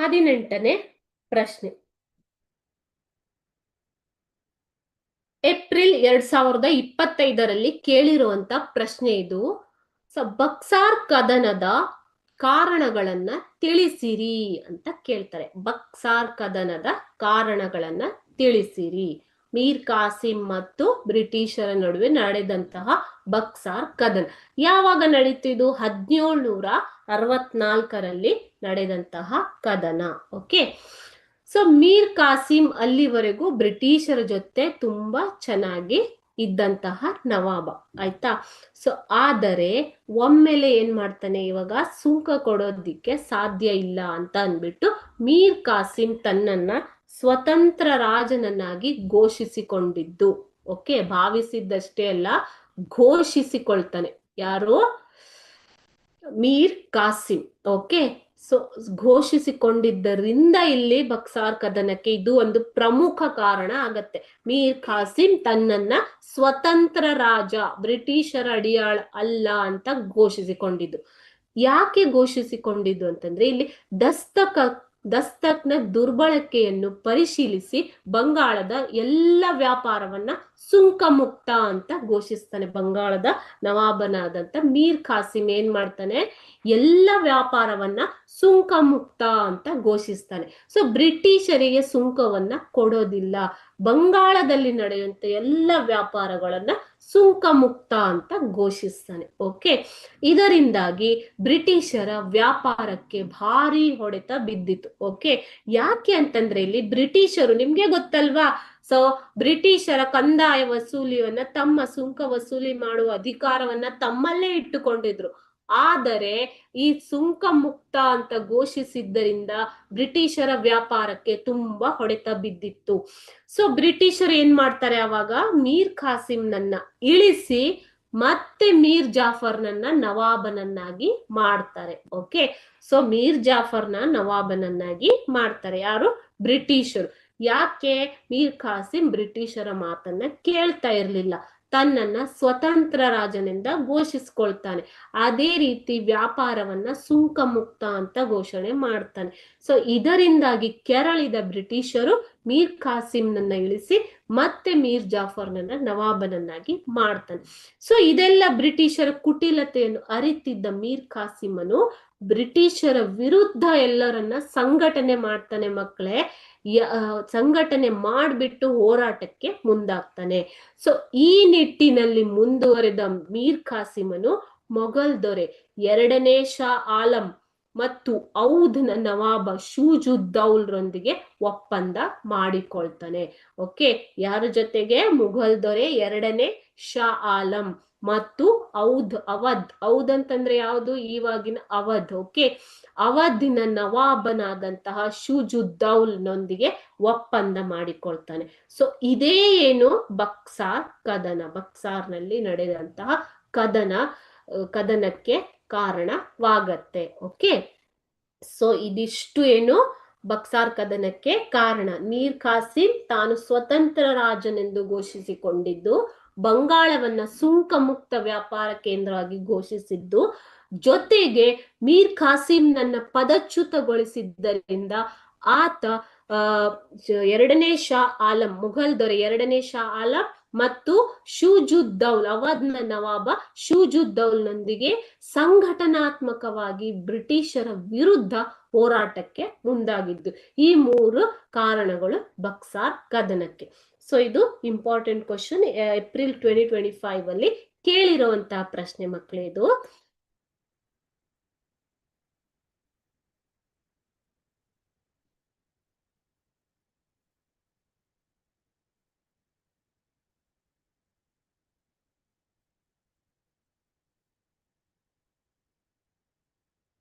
ಹದಿನೆಂಟನೇ ಪ್ರಶ್ನೆ. ಏಪ್ರಿಲ್ ಎರಡ್ ಸಾವಿರದ ಇಪ್ಪತ್ತೈದರಲ್ಲಿ ಕೇಳಿರುವಂತ ಪ್ರಶ್ನೆ ಇದು. ಸೊ ಬಕ್ಸಾರ್ ಕದನದ ಕಾರಣಗಳನ್ನ ತಿಳಿಸಿರಿ ಅಂತ ಕೇಳ್ತಾರೆ. ಬಕ್ಸಾರ್ ಕದನದ ಕಾರಣಗಳನ್ನ ತಿಳಿಸಿರಿ. ಮೀರ್ ಕಾಸಿಂ ಮತ್ತು ಬ್ರಿಟಿಷರ ನಡುವೆ ನಡೆದಂತಹ ಬಕ್ಸಾರ್ ಕದನ್. ಯಾವಾಗ ನಡೀತಿದ್ದು ಹದಿನೇಳುನೂರ ಅರವತ್ನಾಲ್ಕರಲ್ಲಿ ನಡೆದಂತಹ ಕದನ. ಓಕೆ ಸೊ ಮೀರ್ ಕಾಸಿಂ ಅಲ್ಲಿವರೆಗೂ ಬ್ರಿಟಿಷರ ಜೊತೆ ತುಂಬಾ ಚೆನ್ನಾಗಿ ಇದ್ದಂತಹ ನವಾಬ. ಆಯ್ತಾ? ಸೊ ಆದರೆ ಒಮ್ಮೆಲೆ ಏನ್ ಮಾಡ್ತಾನೆ? ಇವಾಗ ಸುಂಕ ಕೊಡೋದಿಕ್ಕೆ ಸಾಧ್ಯ ಇಲ್ಲ ಅಂತ ಅಂದ್ಬಿಟ್ಟು ಮೀರ್ ಕಾಸಿಂ ತನ್ನನ್ನ ಸ್ವತಂತ್ರ ರಾಜನನ್ನಾಗಿ ಘೋಷಿಸಿಕೊಂಡಿದ್ದು. ಓಕೆ, ಭಾವಿಸಿದ್ದಷ್ಟೇ ಅಲ್ಲ, ಘೋಷಿಸಿಕೊಳ್ತಾನೆ. ಯಾರು? ಮೀರ್ ಕಾಸಿಂ. ಓಕೆ, ಸೊ, ಘೋಷಿಸಿಕೊಂಡಿದ್ದರಿಂದ ಇಲ್ಲಿ ಬಕ್ಸಾರ್ ಕದನಕ್ಕೆ ಇದು ಒಂದು ಪ್ರಮುಖ ಕಾರಣ ಆಗತ್ತೆ. ಮೀರ್ ಖಾಸಿಂ ತನ್ನನ್ನ ಸ್ವತಂತ್ರ ರಾಜ, ಬ್ರಿಟಿಷರ ಅಡಿಯಾಳ ಅಲ್ಲ ಅಂತ ಘೋಷಿಸಿಕೊಂಡಿದ್ದು. ಯಾಕೆ ಘೋಷಿಸಿಕೊಂಡಿದ್ದು ಅಂತಂದ್ರೆ, ಇಲ್ಲಿ ದಸ್ತಕ ದಸ್ತಕ್ನ ದುರ್ಬಳಕೆಯನ್ನು ಪರಿಶೀಲಿಸಿ ಬಂಗಾಳದ ಎಲ್ಲ ವ್ಯಾಪಾರವನ್ನ ಸುಂಕ ಮುಕ್ತ ಅಂತ ಘೋಷಿಸ್ತಾನೆ ಬಂಗಾಳದ ನವಾಬನಾದಂತ ಮೀರ್ ಖಾಸಿಂ. ಏನ್ ಮಾಡ್ತಾನೆ? ಎಲ್ಲ ವ್ಯಾಪಾರವನ್ನ ಸುಂಕ ಮುಕ್ತ ಅಂತ ಘೋಷಿಸ್ತಾನೆ. ಸೊ ಬ್ರಿಟಿಷರಿಗೆ ಸುಂಕವನ್ನ ಕೊಡೋದಿಲ್ಲ. ಬಂಗಾಳದಲ್ಲಿ ನಡೆಯುವಂತ ಎಲ್ಲ ವ್ಯಾಪಾರಗಳನ್ನ ಸುಂಕ ಮುಕ್ತ ಅಂತ ಘೋಷಿಸ್ತಾನೆ. ಓಕೆ ಇದರಿಂದಾಗಿ ಬ್ರಿಟಿಷರ ವ್ಯಾಪಾರಕ್ಕೆ ಭಾರಿ ಹೊಡೆತ ಬಿದ್ದಿತ್ತು ಓಕೆ ಯಾಕೆ ಅಂತಂದ್ರೆ ಇಲ್ಲಿ ಬ್ರಿಟಿಷರು ನಿಮ್ಗೆ ಗೊತ್ತಲ್ವಾ? ಸೊ ಬ್ರಿಟಿಷರ ಕಂದಾಯ ವಸೂಲಿಯನ್ನ ತಮ್ಮ ಸುಂಕ ವಸೂಲಿ ಮಾಡುವ ಅಧಿಕಾರವನ್ನ ತಮ್ಮಲ್ಲೇ ಇಟ್ಟುಕೊಂಡಿದ್ರು. ಆದರೆ ಈ ಸುಂಕ ಮುಕ್ತ ಅಂತ ಘೋಷಿಸಿದ್ದರಿಂದ ಬ್ರಿಟಿಷರ ವ್ಯಾಪಾರಕ್ಕೆ ತುಂಬಾ ಹೊಡೆತ ಬಿದ್ದಿತ್ತು. ಸೊ ಬ್ರಿಟಿಷರು ಏನ್ ಮಾಡ್ತಾರೆ ಅವಾಗ? ಮೀರ್ ಖಾಸಿಂನನ್ನ ಇಳಿಸಿ ಮತ್ತೆ ಮೀರ್ ಜಾಫರ್ನನ್ನ ನವಾಬನನ್ನಾಗಿ ಮಾಡ್ತಾರೆ. ಓಕೆ ಸೊ ಮೀರ್ ಜಾಫರ್ನ ನವಾಬನನ್ನಾಗಿ ಮಾಡ್ತಾರೆ. ಯಾರು? ಬ್ರಿಟಿಷರು. ಯಾಕೆ? ಮೀರ್ ಖಾಸಿಂ ಬ್ರಿಟಿಷರ ಮಾತನ್ನ ಕೇಳ್ತಾ ಇರ್ಲಿಲ್ಲ. ತನ್ನನ್ನ ಸ್ವತಂತ್ರ ರಾಜನಿಂದ ಘೋಷಿಸ್ಕೊಳ್ತಾನೆ. ಅದೇ ರೀತಿ ವ್ಯಾಪಾರವನ್ನ ಸುಂಕ ಮುಕ್ತ ಅಂತ ಘೋಷಣೆ ಮಾಡ್ತಾನೆ. ಸೊ ಇದರಿಂದಾಗಿ ಕೆರಳಿದ ಬ್ರಿಟಿಷರು ಮೀರ್ ಖಾಸಿಂನನ್ನ ಇಳಿಸಿ ಮತ್ತೆ ಮೀರ್ ಜಾಫರ್ನನ್ನ ನವಾಬನನ್ನಾಗಿ ಮಾಡ್ತಾನೆ. ಸೊ ಇದೆಲ್ಲ ಬ್ರಿಟಿಷರ ಕುಟಿಲತೆಯನ್ನು ಅರಿತಿದ್ದ ಮೀರ್ ಖಾಸಿಮನು ಬ್ರಿಟಿಷರ ವಿರುದ್ಧ ಎಲ್ಲರನ್ನ ಸಂಘಟನೆ ಮಾಡ್ತಾನೆ ಮಕ್ಕಳೇ. ಸಂಘಟನೆ ಮಾಡಿಬಿಟ್ಟು ಹೋರಾಟಕ್ಕೆ ಮುಂದಾಗ್ತಾನೆ. ಸೊ ಈ ನಿಟ್ಟಿನಲ್ಲಿ ಮುಂದುವರೆದ ಮೀರ್ ಖಾಸಿಮನು ಮೊಘಲ್ ದೊರೆ, ಎರಡನೇ ಶಾ ಆಲಂ ಮತ್ತು ಔದ್ನ ನವಾಬ ಶೂಜುದ್ದೌಲ್ರೊಂದಿಗೆ ಒಪ್ಪಂದ ಮಾಡಿಕೊಳ್ತಾನೆ. ಓಕೆ, ಯಾರ ಜೊತೆಗೆ? ಮುಘಲ್ ದೊರೆ ಎರಡನೇ ಶಾ ಆಲಂ ಮತ್ತು ಔದ್ ಅವಧ್. ಔದ್ ಅಂತಂದ್ರೆ ಯಾವುದು? ಇವಾಗಿನ ಅವಧ್. ಓಕೆ ಅವಧಿನ ನವಾಬನಾದಂತಹ ಶುಜುದ್ದೌಲ್ನೊಂದಿಗೆ ಒಪ್ಪಂದ ಮಾಡಿಕೊಳ್ತಾನೆ. ಸೊ, ಇದೇ ಏನು? ಬಕ್ಸಾರ್ ಕದನ. ಬಕ್ಸಾರ್ನಲ್ಲಿ ನಡೆದಂತಹ ಕದನ, ಕದನಕ್ಕೆ ಕಾರಣವಾಗತ್ತೆ. ಓಕೆ ಸೊ ಇದಿಷ್ಟು ಏನು? ಬಕ್ಸಾರ್ ಕದನಕ್ಕೆ ಕಾರಣ. ಮೀರ್ ಖಾಸಿಂ ತಾನು ಸ್ವತಂತ್ರ ರಾಜನೆಂದು ಘೋಷಿಸಿಕೊಂಡಿದ್ದು, ಬಂಗಾಳವನ್ನ ಸುಂಕ ಮುಕ್ತ ವ್ಯಾಪಾರ ಕೇಂದ್ರವಾಗಿ ಘೋಷಿಸಿದ್ದು, ಜೊತೆಗೆ ಮೀರ್ ಖಾಸಿಂ ನನ್ನ ಪದಚ್ಯುತಗೊಳಿಸಿದ್ದರಿಂದ ಆತ ಎರಡನೇ ಶಾ ಆಲಂ, ಮುಘಲ್ ದೊರೆ ಎರಡನೇ ಶಾ ಆಲಂ ಮತ್ತು ಶೂಜುದ್ದೌಲ್, ಅವಧ್ನ ನವಾಬ ಶೂಜುದ್ದೌಲ್ನೊಂದಿಗೆ ಸಂಘಟನಾತ್ಮಕವಾಗಿ ಬ್ರಿಟಿಷರ ವಿರುದ್ಧ ಹೋರಾಟಕ್ಕೆ ಮುಂದಾಗಿದ್ದು. ಈ ಮೂರು ಕಾರಣಗಳು ಬಕ್ಸಾರ್ ಕದನಕ್ಕೆ. ಸೊ ಇದು important question April twenty twenty five ಅಲ್ಲಿ ಕೇಳಿರುವಂತಹ ಪ್ರಶ್ನೆ ಮಕ್ಕಳೇ